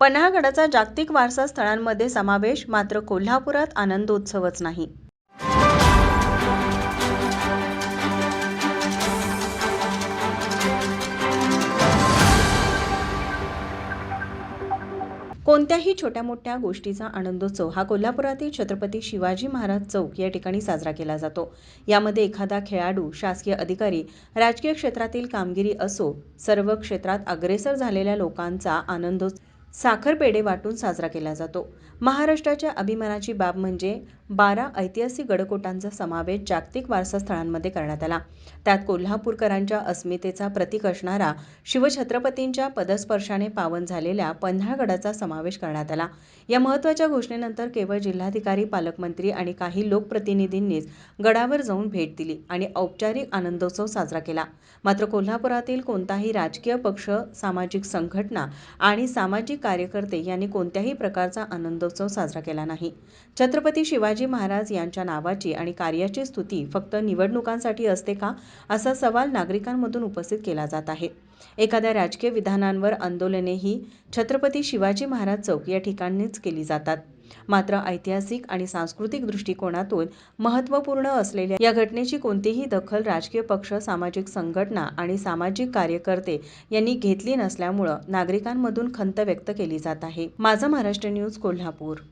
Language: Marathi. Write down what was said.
पन्हागडाचा जागतिक वारसा स्थळांमध्ये समावेश मात्र कोल्हापुरात आनंदोत्सवच नाही. कोणत्याही छोट्या मोठ्या गोष्टीचा आनंदोत्सव हा कोल्हापुरातील छत्रपती शिवाजी महाराज चौक या ठिकाणी साजरा केला जातो. यामध्ये एखादा खेळाडू शासकीय अधिकारी राजकीय क्षेत्रातील कामगिरी असो सर्व क्षेत्रात अग्रेसर झालेल्या लोकांचा आनंदोत्सव साखरपेढे वाटून साजरा केला जातो. महाराष्ट्राच्या अभिमानाची बाब म्हणजे बारा ऐतिहासिक गडकोटांचा समावेश जागतिक वारसा स्थळांमध्ये करण्यात आला. त्यात कोल्हापूरकरांच्या अस्मितेचा प्रतीक असणारा शिवछत्रपतींच्या पदस्पर्शाने पावन झालेल्या पन्हाळगडाचा समावेश करण्यात आला. या महत्त्वाच्या घोषणेनंतर केवळ जिल्हाधिकारी पालकमंत्री आणि काही लोकप्रतिनिधींनीच गडावर जाऊन भेट दिली आणि औपचारिक आनंदोत्सव साजरा केला. मात्र कोल्हापुरातील कोणताही राजकीय पक्ष सामाजिक संघटना आणि सामाजिक कार्यकर्ते यांनी कोणत्याही प्रकारचा आनंदोत्सव साजरा केला नाही. छत्रपती शिवाजी महाराज यांच्या नावाची आणि कार्याची स्तुती फक्त निवडणुकांसाठी असते का असा सवाल नागरिकांमधून उपस्थित केला जात आहे. एखाद्या राजकीय विधानांवर आंदोलनेही छत्रपती शिवाजी महाराज चौक या ठिकाणीच केली जातात. मात्र ऐतिहासिक आणि सांस्कृतिक दृष्टिकोनातून महत्त्वपूर्ण असलेल्या या घटनेची कोणतीही दखल राजकीय पक्ष सामाजिक संघटना आणि सामाजिक कार्यकर्ते यांनी घेतली नसल्यामुळं नागरिकांमधून खंत व्यक्त केली जात आहे. माझा महाराष्ट्र न्यूज कोल्हापूर.